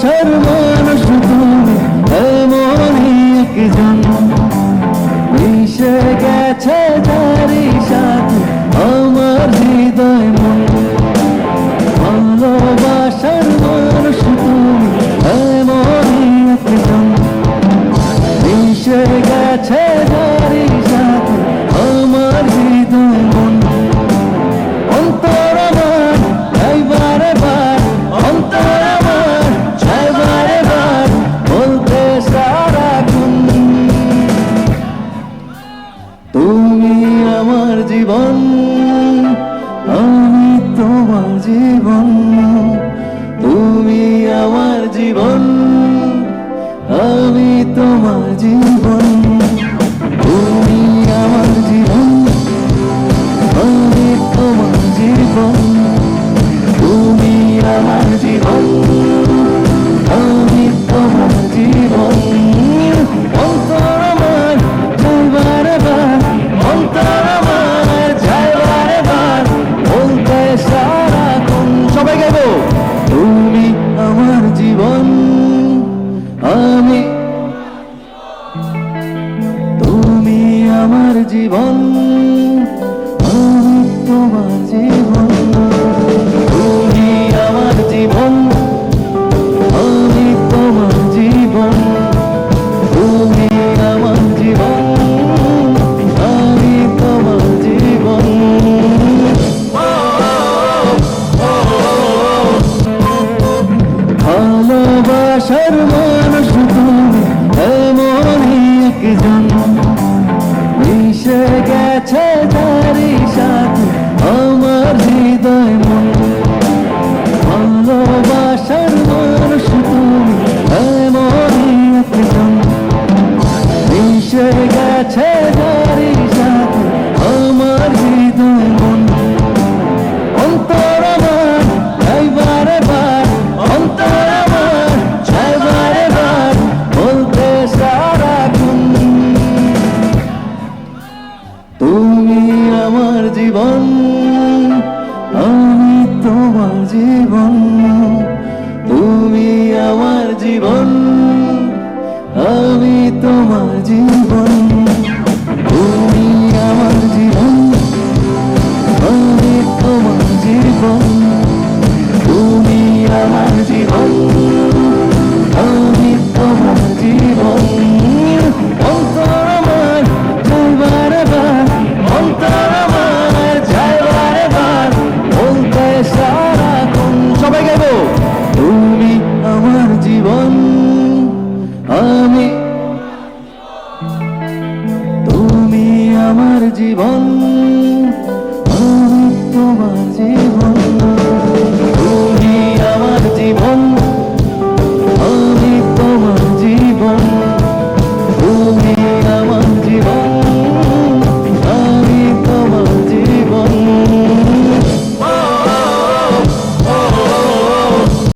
ভালোবাসার মানুষ তুমি এমনই আমার জীবন, আমি তোমার জীবন, তুমি আমার জীবন, আমি তোমার জীবন, তুমি আমার জীবন, আমি তোমার জীবন, তুমি আমার জীবন। আমি তুমি আমার জীবন। ভালোবাসার মানুষ তুমি এমনই একজন। মিশে গেছে তারি সাথে আমার হৃদয় মন। ভালোবাসার মানুষ তুমি এমনই একজন। মিশে গেছে তারি জীবন আমি তোমার জীবন তুমি আমার জীবন আমি তোমার জীবন। জীবন আমি তোমার জীবন।